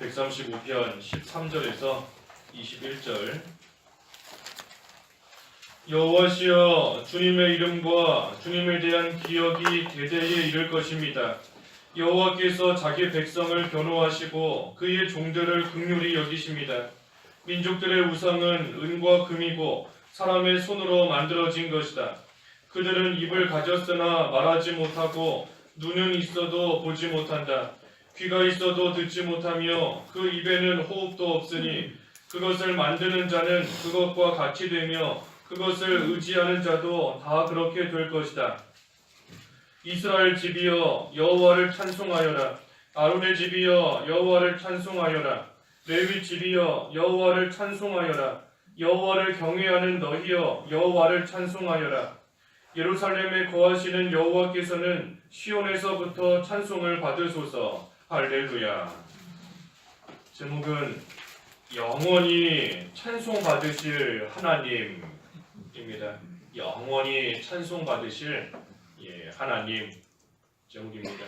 135편 13절에서 21절 여호와시여 주님의 이름과 주님에 대한 기억이 대대에 이를 것입니다. 여호와께서 자기 백성을 변호하시고 그의 종들을 극률히 여기십니다. 민족들의 우상은 은과 금이고 사람의 손으로 만들어진 것이다. 그들은 입을 가졌으나 말하지 못하고 눈은 있어도 보지 못한다. 귀가 있어도 듣지 못하며 그 입에는 호흡도 없으니 그것을 만드는 자는 그것과 같이 되며 그것을 의지하는 자도 다 그렇게 될 것이다. 이스라엘 집이여 여호와를 찬송하여라. 아론의 집이여 여호와를 찬송하여라. 레위 집이여 여호와를 찬송하여라. 여호와를 경외하는 너희여 여호와를 찬송하여라. 예루살렘에 거하시는 여호와께서는 시온에서부터 찬송을 받으소서. 할렐루야. 제목은 영원히 찬송 받으실 하나님입니다. 영원히 찬송 받으실 예, 하나님 제목입니다.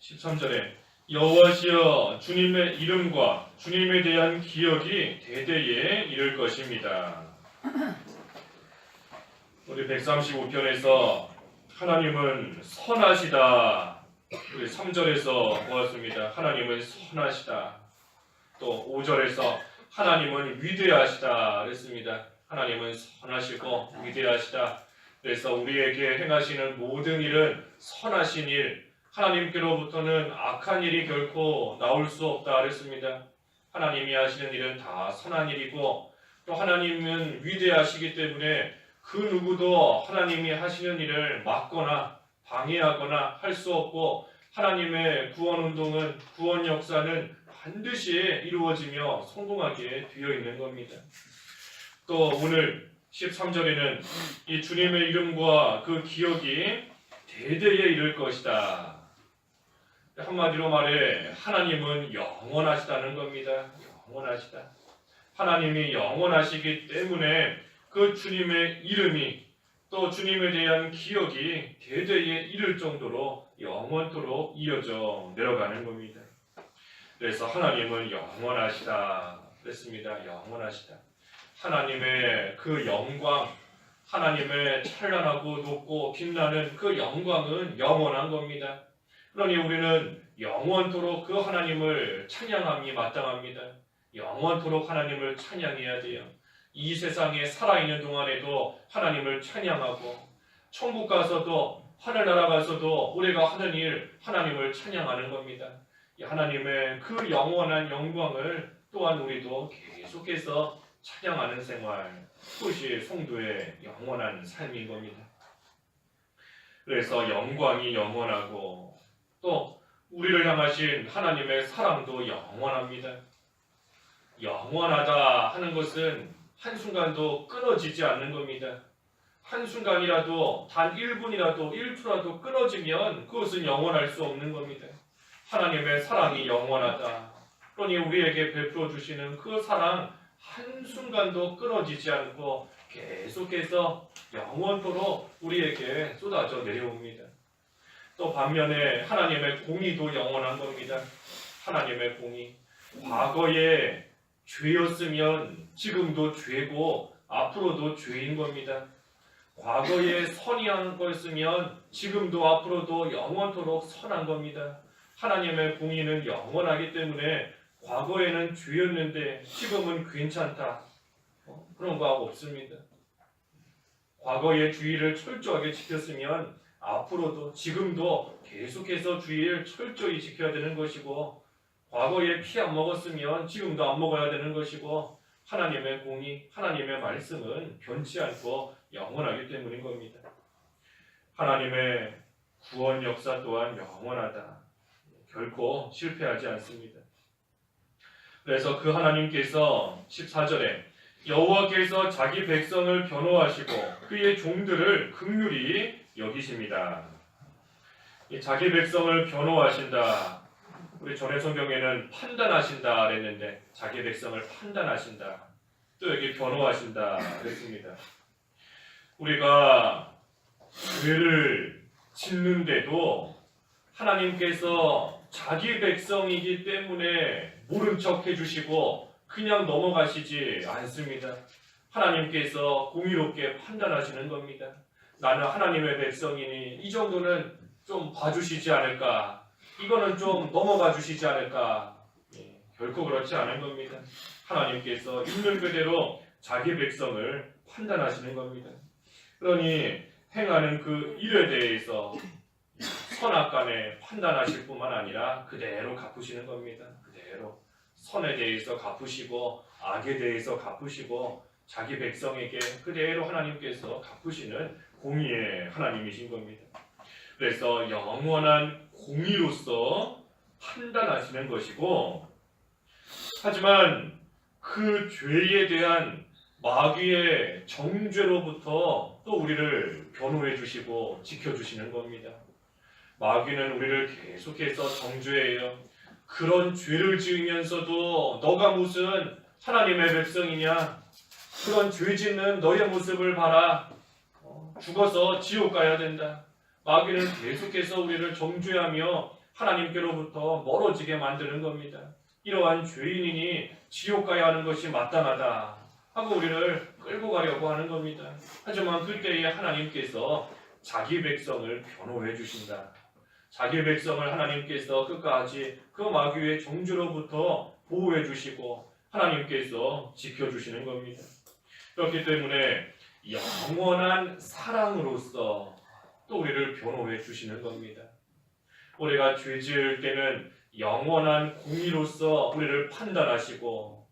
13절에 여호와시여 주님의 이름과 주님에 대한 기억이 대대에 이를 것입니다. 우리 135편에서 하나님은 선하시다. 우리 3절에서 보았습니다. 하나님은 선하시다. 또 5절에서 하나님은 위대하시다. 그랬습니다. 하나님은 선하시고 위대하시다. 그래서 우리에게 행하시는 모든 일은 선하신 일, 하나님께로부터는 악한 일이 결코 나올 수 없다. 그랬습니다. 하나님이 하시는 일은 다 선한 일이고 또 하나님은 위대하시기 때문에 그 누구도 하나님이 하시는 일을 막거나 방해하거나 할 수 없고 하나님의 구원 운동은 구원 역사는 반드시 이루어지며 성공하게 되어 있는 겁니다. 또 오늘 13절에는 이 주님의 이름과 그 기억이 대대에 이를 것이다. 한마디로 말해 하나님은 영원하시다는 겁니다. 영원하시다. 하나님이 영원하시기 때문에 그 주님의 이름이 또 주님에 대한 기억이 대대에 이를 정도로 영원토록 이어져 내려가는 겁니다. 그래서 하나님은 영원하시다 그랬습니다. 영원하시다. 하나님의 그 영광, 하나님의 찬란하고 높고 빛나는 그 영광은 영원한 겁니다. 그러니 우리는 영원토록 그 하나님을 찬양함이 마땅합니다. 영원토록 하나님을 찬양해야 돼요. 이 세상에 살아있는 동안에도 하나님을 찬양하고 천국 가서도 하늘나라 가서도 우리가 하는 일 하나님을 찬양하는 겁니다. 이 하나님의 그 영원한 영광을 또한 우리도 계속해서 찬양하는 생활 그것이 성도의 영원한 삶인 겁니다. 그래서 영광이 영원하고 또 우리를 향하신 하나님의 사랑도 영원합니다. 영원하다 하는 것은 한순간도 끊어지지 않는 겁니다. 한순간이라도 단 1분이라도 1초라도 끊어지면 그것은 영원할 수 없는 겁니다. 하나님의 사랑이 영원하다. 그러니 우리에게 베풀어 주시는 그 사랑 한순간도 끊어지지 않고 계속해서 영원토록 우리에게 쏟아져 내려옵니다. 또 반면에 하나님의 공의도 영원한 겁니다. 하나님의 공의. 과거에 죄였으면 지금도 죄고 앞으로도 죄인 겁니다. 과거에 선이한 거였으면 지금도 앞으로도 영원토록 선한 겁니다. 하나님의 공의는 영원하기 때문에 과거에는 죄였는데 지금은 괜찮다. 어, 그런 거 없습니다. 과거의 주의를 철저하게 지켰으면 앞으로도 지금도 계속해서 주의를 철저히 지켜야 되는 것이고 과거에 피 안 먹었으면 지금도 안 먹어야 되는 것이고 하나님의 공의, 하나님의 말씀은 변치 않고 영원하기 때문인 겁니다. 하나님의 구원 역사 또한 영원하다. 결코 실패하지 않습니다. 그래서 그 하나님께서 14절에 여호와께서 자기 백성을 변호하시고 그의 종들을 극률히 여기십니다. 이 자기 백성을 변호하신다. 우리 전에 성경에는 판단하신다 그랬는데 자기 백성을 판단하신다. 또 여기 변호하신다 그랬습니다. 우리가 죄를 짓는데도 하나님께서 자기 백성이기 때문에 모른 척 해주시고 그냥 넘어가시지 않습니다. 하나님께서 공의롭게 판단하시는 겁니다. 나는 하나님의 백성이니 이 정도는 좀 봐주시지 않을까. 이거는 좀 넘어가 주시지 않을까. 예, 결코 그렇지 않은 겁니다. 하나님께서 있는 그대로 자기 백성을 판단하시는 겁니다. 그러니 행하는 그 일에 대해서 선악간에 판단하실 뿐만 아니라 그대로 갚으시는 겁니다. 그대로 선에 대해서 갚으시고 악에 대해서 갚으시고 자기 백성에게 그대로 하나님께서 갚으시는 공의의 하나님이신 겁니다. 그래서 영원한 공의로서 판단하시는 것이고 하지만 그 죄에 대한 마귀의 정죄로부터 또 우리를 변호해 주시고 지켜 주시는 겁니다. 마귀는 우리를 계속해서 정죄해요. 그런 죄를 지으면서도 너가 무슨 하나님의 백성이냐? 그런 죄 짓는 너의 모습을 봐라. 어, 죽어서 지옥 가야 된다. 마귀는 계속해서 우리를 정죄하며 하나님께로부터 멀어지게 만드는 겁니다. 이러한 죄인이니 지옥 가야 하는 것이 마땅하다 하고 우리를 끌고 가려고 하는 겁니다. 하지만 그때에 하나님께서 자기 백성을 변호해 주신다. 자기 백성을 하나님께서 끝까지 그 마귀의 정죄로부터 보호해 주시고 하나님께서 지켜 주시는 겁니다. 그렇기 때문에 영원한 사랑으로서 또 우리를 변호해 주시는 겁니다. 우리가 죄 지을 때는 영원한 공의로서 우리를 판단하시고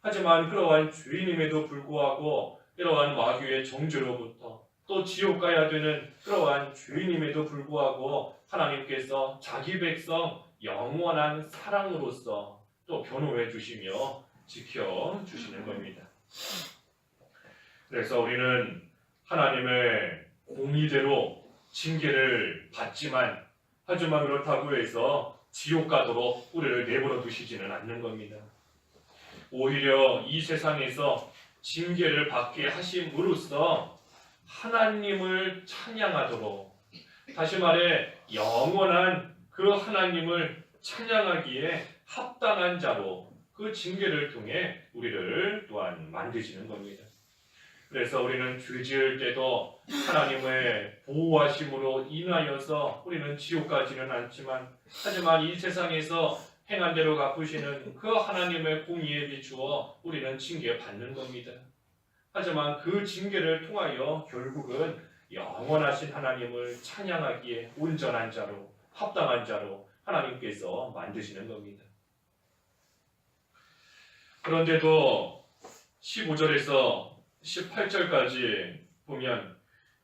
하지만 그러한 죄인임에도 불구하고 이러한 마귀의 정죄로부터 또 지옥 가야 되는 그러한 죄인임에도 불구하고 하나님께서 자기 백성 영원한 사랑으로서 또 변호해 주시며 지켜 주시는 겁니다. 그래서 우리는 하나님의 공의대로 징계를 받지만 하지만 그렇다고 해서 지옥 가도록 우리를 내버려 두시지는 않는 겁니다. 오히려 이 세상에서 징계를 받게 하심으로써 하나님을 찬양하도록 다시 말해 영원한 그 하나님을 찬양하기에 합당한 자로 그 징계를 통해 우리를 또한 만드시는 겁니다. 그래서 우리는 죄 지을 때도 하나님의 보호하심으로 인하여서 우리는 지옥 가지는 않지만 하지만 이 세상에서 행한 대로 갚으시는 그 하나님의 공의에 비추어 우리는 징계 받는 겁니다. 하지만 그 징계를 통하여 결국은 영원하신 하나님을 찬양하기에 온전한 자로 합당한 자로 하나님께서 만드시는 겁니다. 그런데도 15절에서 18절까지 보면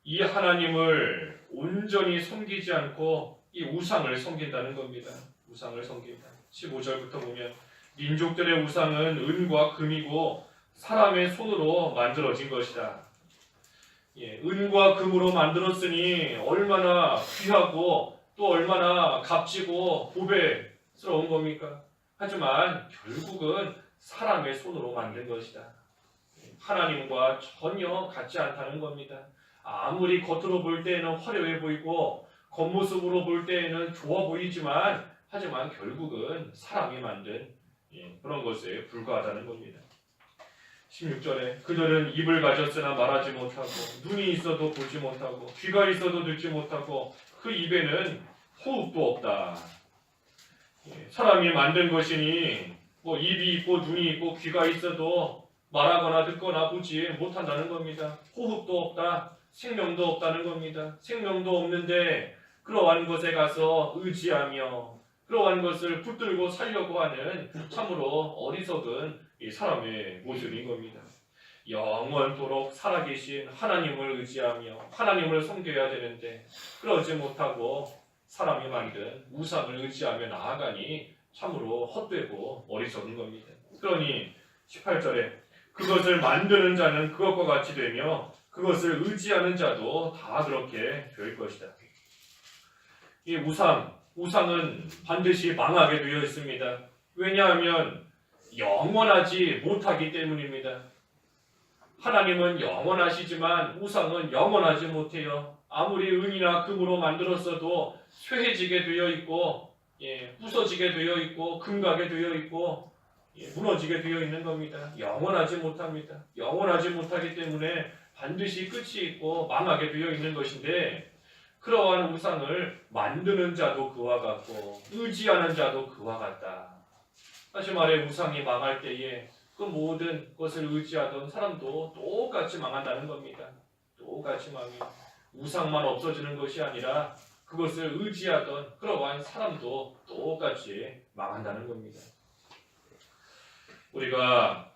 이 하나님을 온전히 섬기지 않고 이 우상을 섬긴다는 겁니다. 우상을 섬긴다. 15절부터 보면 민족들의 우상은 은과 금이고 사람의 손으로 만들어진 것이다. 예, 은과 금으로 만들었으니 얼마나 귀하고 또 얼마나 값지고 보배스러운 겁니까? 하지만 결국은 사람의 손으로 만든 것이다. 하나님과 전혀 같지 않다는 겁니다. 아무리 겉으로 볼 때에는 화려해 보이고 겉모습으로 볼 때에는 좋아 보이지만 하지만 결국은 사람이 만든 예, 그런 것에 불과하다는 겁니다. 16절에 그들은 입을 가졌으나 말하지 못하고 눈이 있어도 보지 못하고 귀가 있어도 듣지 못하고 그 입에는 호흡도 없다. 예, 사람이 만든 것이니 뭐 입이 있고 눈이 있고 귀가 있어도 말하거나 듣거나 보지 못한다는 겁니다. 호흡도 없다. 생명도 없다는 겁니다. 생명도 없는데 그러한 것에 가서 의지하며 그러한 것을 붙들고 살려고 하는 참으로 어리석은 이 사람의 모습인 겁니다. 영원토록 살아계신 하나님을 의지하며 하나님을 섬겨야 되는데 그러지 못하고 사람이 만든 우상을 의지하며 나아가니 참으로 헛되고 어리석은 겁니다. 그러니 18절에 그것을 만드는 자는 그것과 같이 되며 그것을 의지하는 자도 다 그렇게 될 것이다. 이 우상, 우상은 반드시 망하게 되어 있습니다. 왜냐하면 영원하지 못하기 때문입니다. 하나님은 영원하시지만 우상은 영원하지 못해요. 아무리 은이나 금으로 만들었어도 쇠해지게 되어 있고 예, 부서지게 되어 있고 금가게 되어 있고 예, 무너지게 되어 있는 겁니다. 영원하지 못합니다. 영원하지 못하기 때문에 반드시 끝이 있고 망하게 되어 있는 것인데 그러한 우상을 만드는 자도 그와 같고 의지하는 자도 그와 같다. 다시 말해 우상이 망할 때에 그 모든 것을 의지하던 사람도 똑같이 망한다는 겁니다. 똑같이 망해. 우상만 없어지는 것이 아니라 그것을 의지하던 그러한 사람도 똑같이 망한다는 겁니다. 우리가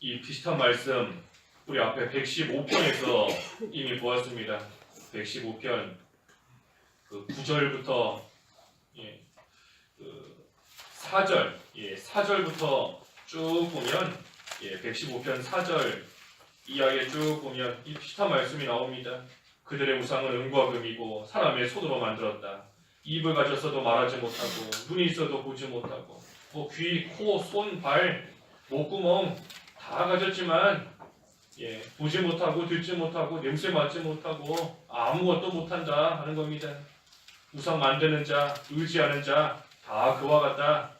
이 비슷한 말씀 우리 앞에 115편에서 이미 보았습니다. 115편 그 9절부터 예, 그 4절 예, 4절부터 쭉 보면 예, 115편 4절 이하에 쭉 보면 이 비슷한 말씀이 나옵니다. 그들의 우상은 은과 금이고 사람의 손으로 만들었다. 입을 가졌어도 말하지 못하고 눈이 있어도 보지 못하고 뭐 귀, 코, 손, 발, 목구멍 다 가졌지만 예, 보지 못하고 듣지 못하고 냄새 맡지 못하고 아무것도 못한다 하는 겁니다. 우상 만드는 자, 의지하는 자 다 그와 같다.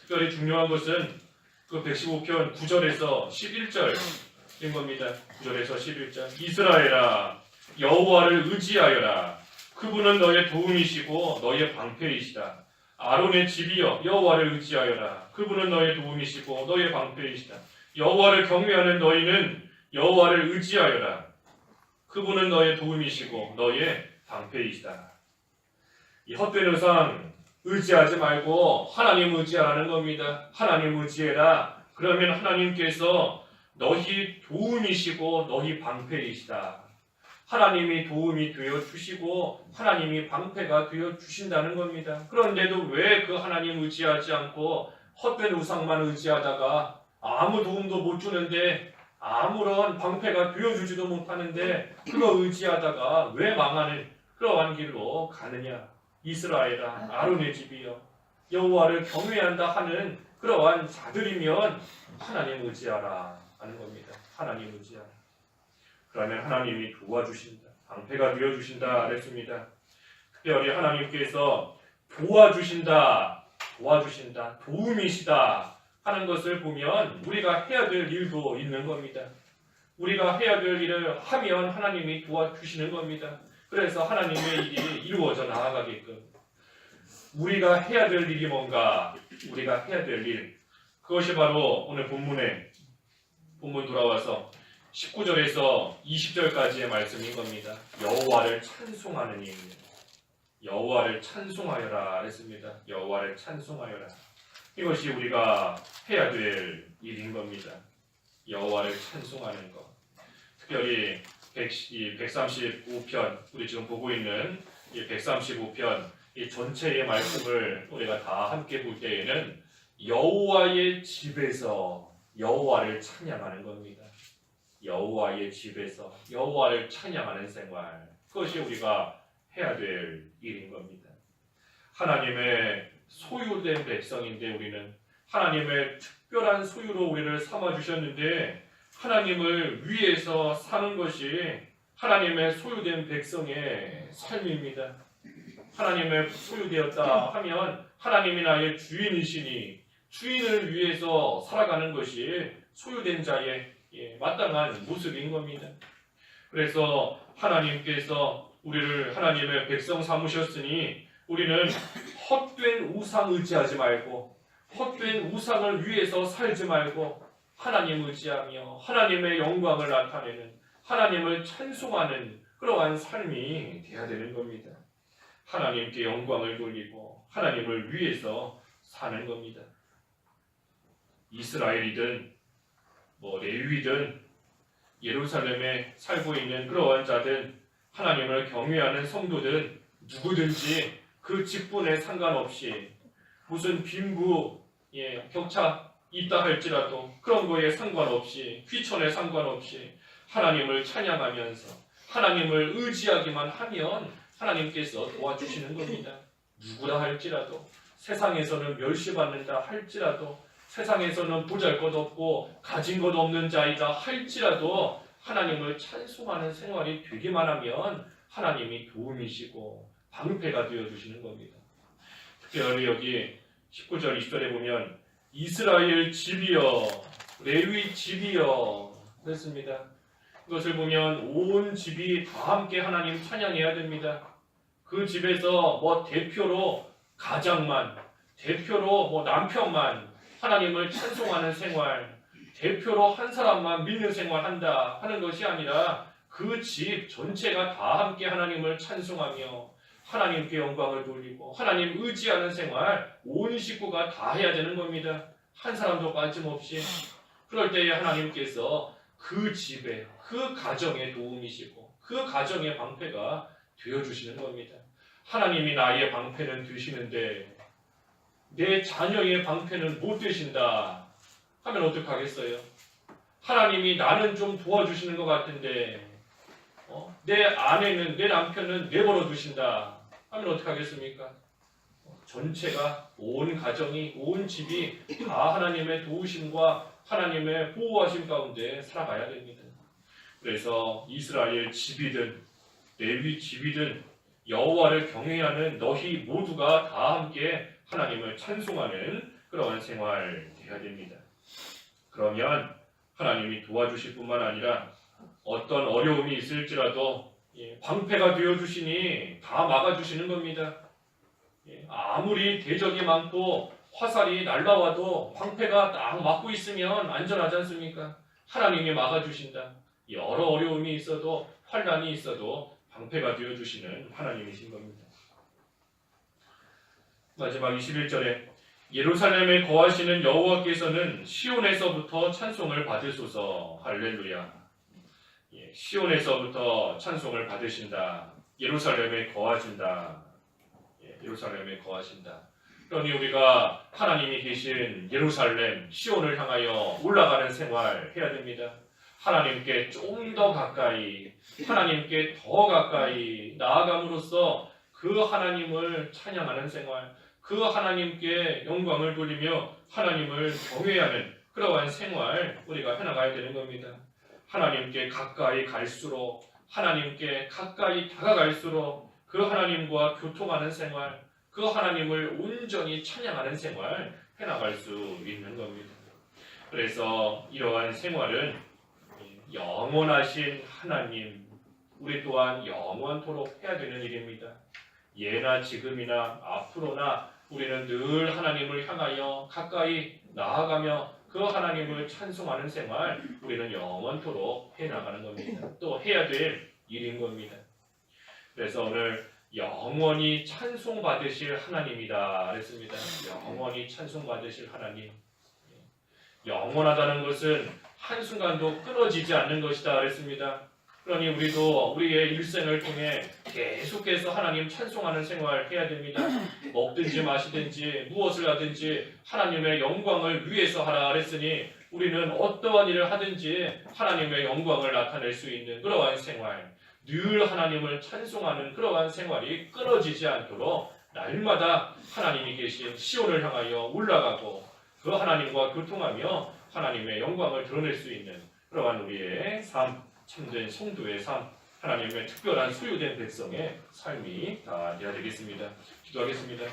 특별히 중요한 것은 그 115편 9절에서 11절인 겁니다. 9절에서 11절. 이스라엘아 여호와를 의지하여라. 그분은 너의 도움이시고 너의 방패이시다. 아론의 집이여 여호와를 의지하여라. 그분은 너의 도움이시고 너의 방패이시다. 여호와를 경외하는 너희는 여호와를 의지하여라. 그분은 너의 도움이시고 너의 방패이시다. 이 헛된 의상 의지하지 말고 하나님 의지하라는 겁니다. 하나님 의지해라. 그러면 하나님께서 너희 도움이시고 너희 방패이시다. 하나님이 도움이 되어 주시고 하나님이 방패가 되어 주신다는 겁니다. 그런데도 왜 그 하나님 의지하지 않고 헛된 우상만 의지하다가 아무 도움도 못 주는데 아무런 방패가 되어 주지도 못하는데 그거 의지하다가 왜 망하는 그러한 길로 가느냐? 이스라엘아 아론의 집이여 여호와를 경외한다 하는 그러한 자들이면 하나님 의지하라 하는 겁니다. 하나님 의지하라. 그러면 하나님이 도와주신다. 방패가 되어 주신다 그랬습니다. 특별히 하나님께서 도와주신다. 도와주신다. 도움이시다 하는 것을 보면 우리가 해야 될 일도 있는 겁니다. 우리가 해야 될 일을 하면 하나님이 도와주시는 겁니다. 그래서 하나님의 일이 이루어져 나아가게끔 우리가 해야 될 일이 뭔가 우리가 해야 될 일 그것이 바로 오늘 본문에 본문 돌아와서 19절에서 20절까지의 말씀인 겁니다. 여호와를 찬송하는 일입니다. 여호와를 찬송하여라 했습니다. 여호와를 찬송하여라. 이것이 우리가 해야 될 일인 겁니다. 여호와를 찬송하는 것. 특별히 135편 우리 지금 보고 있는 이 135편 이 전체의 말씀을 우리가 다 함께 볼 때에는 여호와의 집에서 여호와를 찬양하는 겁니다. 여호와의 집에서 여호와를 찬양하는 생활 그것이 우리가 해야 될 일인 겁니다. 하나님의 소유된 백성인데 우리는 하나님의 특별한 소유로 우리를 삼아 주셨는데 하나님을 위해서 사는 것이 하나님의 소유된 백성의 삶입니다. 하나님의 소유되었다 하면 하나님이 나의 주인이시니 주인을 위해서 살아가는 것이 소유된 자의 예, 마땅한 모습인 겁니다. 그래서 하나님께서 우리를 하나님의 백성 삼으셨으니 우리는 헛된 우상 의지하지 말고 헛된 우상을 위해서 살지 말고 하나님 의지하며 하나님의 영광을 나타내는 하나님을 찬송하는 그러한 삶이 되어야 되는 겁니다. 하나님께 영광을 돌리고 하나님을 위해서 사는 겁니다. 이스라엘이든 뭐 레위든 예루살렘에 살고 있는 그러한 자든 하나님을 경외하는 성도든 누구든지 그 직분에 상관없이 무슨 빈부 예, 격차 있다 할지라도 그런 거에 상관없이 휘천에 상관없이 하나님을 찬양하면서 하나님을 의지하기만 하면 하나님께서 도와주시는 겁니다. 누구라 할지라도 세상에서는 멸시받는다 할지라도 세상에서는 보잘 것 없고 가진 것 없는 자이다 할지라도 하나님을 찬송하는 생활이 되기만 하면 하나님이 도움이시고 방패가 되어 주시는 겁니다. 특별히 여기 19절 20절에 보면 이스라엘 집이여 레위 집이여 그랬습니다. 그것을 보면 온 집이 다 함께 하나님 찬양해야 됩니다. 그 집에서 뭐 대표로 가장만 대표로 뭐 남편만 하나님을 찬송하는 생활 대표로 한 사람만 믿는 생활 한다 하는 것이 아니라 그 집 전체가 다 함께 하나님을 찬송하며 하나님께 영광을 돌리고 하나님 의지하는 생활 온 식구가 다 해야 되는 겁니다. 한 사람도 빠짐없이 그럴 때에 하나님께서 그 집에 그 가정에 도움이시고 그 가정의 방패가 되어 주시는 겁니다. 하나님이 나의 방패는 되시는데 내 자녀의 방패는 못 되신다 하면 어떡하겠어요? 하나님이 나는 좀 도와주시는 것 같은데 어? 내 아내는 내 남편은 내버려 두신다 하면 어떡하겠습니까? 어, 전체가 온 가정이 온 집이 다 하나님의 도우심과 하나님의 보호하심 가운데 살아가야 됩니다. 그래서 이스라엘 집이든 레위 집이든 여호와를 경외하는 너희 모두가 다 함께 하나님을 찬송하는 그러한 생활 되어야 됩니다. 그러면 하나님이 도와주실 뿐만 아니라 어떤 어려움이 있을지라도 예, 방패가 되어 주시니 다 막아 주시는 겁니다. 예, 아무리 대적이 많고 화살이 날라와도 방패가 딱 막고 있으면 안전하지 않습니까? 하나님이 막아 주신다. 여러 어려움이 있어도 환란이 있어도 방패가 되어 주시는 하나님이신 겁니다. 마지막 21절에 예루살렘에 거하시는 여호와께서는 시온에서부터 찬송을 받으소서 할렐루야. 예, 시온에서부터 찬송을 받으신다. 예루살렘에 거하신다. 예, 예루살렘에 거하신다. 그러니 우리가 하나님이 계신 예루살렘 시온을 향하여 올라가는 생활 해야 됩니다. 하나님께 좀 더 가까이, 하나님께 더 가까이 나아감으로써 그 하나님을 찬양하는 생활, 그 하나님께 영광을 돌리며 하나님을 경외하는 그러한 생활 우리가 해나가야 되는 겁니다. 하나님께 가까이 갈수록 하나님께 가까이 다가갈수록 그 하나님과 교통하는 생활, 그 하나님을 온전히 찬양하는 생활 해나갈 수 있는 겁니다. 그래서 이러한 생활은 영원하신 하나님, 우리 또한 영원토록 해야 되는 일입니다. 예나 지금이나 앞으로나 우리는 늘 하나님을 향하여 가까이 나아가며 그 하나님을 찬송하는 생활 우리는 영원토록 해 나가는 겁니다. 또 해야 될 일인 겁니다. 그래서 오늘 영원히 찬송 받으실 하나님이다 그랬습니다. 영원히 찬송 받으실 하나님. 영원하다는 것은 한순간도 끊어지지 않는 것이다 그랬습니다. 그러니 우리도 우리의 일생을 통해 계속해서 하나님 찬송하는 생활 해야 됩니다. 먹든지 마시든지 무엇을 하든지 하나님의 영광을 위해서 하라 그랬으니 우리는 어떠한 일을 하든지 하나님의 영광을 나타낼 수 있는 그러한 생활, 늘 하나님을 찬송하는 그러한 생활이 끊어지지 않도록 날마다 하나님이 계신 시온을 향하여 올라가고 그 하나님과 교통하며 하나님의 영광을 드러낼 수 있는 그러한 우리의 삶, 참된 성도의 삶, 하나님의 특별한 소유된 백성의 삶이 다 되어야 되겠습니다. 기도하겠습니다.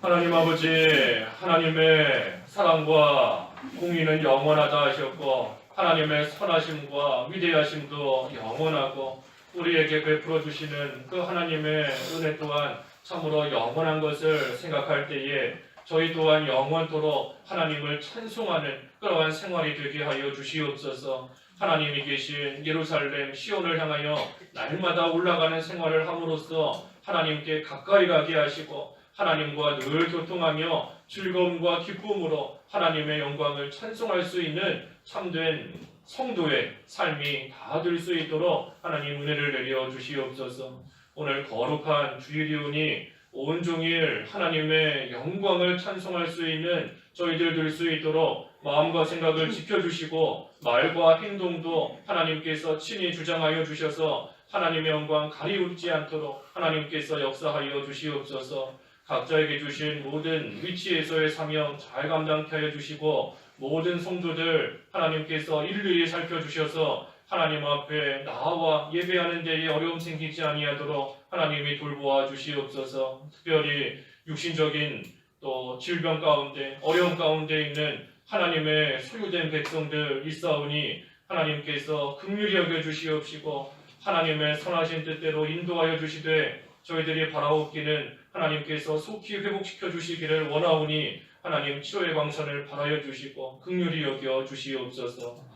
하나님 아버지, 하나님의 사랑과 공의는 영원하다 하셨고, 하나님의 선하심과 위대하심도 영원하고, 우리에게 베풀어 주시는 그 하나님의 은혜 또한 참으로 영원한 것을 생각할 때에 저희 또한 영원토록 하나님을 찬송하는 그러한 생활이 되게 하여 주시옵소서. 하나님이 계신 예루살렘 시온을 향하여 날마다 올라가는 생활을 함으로써 하나님께 가까이 가게 하시고 하나님과 늘 교통하며 즐거움과 기쁨으로 하나님의 영광을 찬송할 수 있는 참된 성도의 삶이 다 될 수 있도록 하나님 은혜를 내려 주시옵소서. 오늘 거룩한 주일이오니 온종일 하나님의 영광을 찬송할 수 있는 저희들 될 수 있도록 마음과 생각을 지켜주시고 말과 행동도 하나님께서 친히 주장하여 주셔서 하나님의 영광 가리우지 않도록 하나님께서 역사하여 주시옵소서. 각자에게 주신 모든 위치에서의 사명 잘 감당케 하여 주시고 모든 성도들 하나님께서 일일이 살펴주셔서 하나님 앞에 나와 예배하는 데에 어려움 생기지 아니하도록 하나님이 돌보아 주시옵소서. 특별히 육신적인 또 질병 가운데 어려움 가운데 있는 하나님의 소유된 백성들 있사오니 하나님께서 긍휼히 여겨 주시옵시고 하나님의 선하신 뜻대로 인도하여 주시되 저희들이 바라옵기는 하나님께서 속히 회복시켜 주시기를 원하오니 하나님 치료의 광선을 바라여 주시고 긍휼히 여겨 주시옵소서.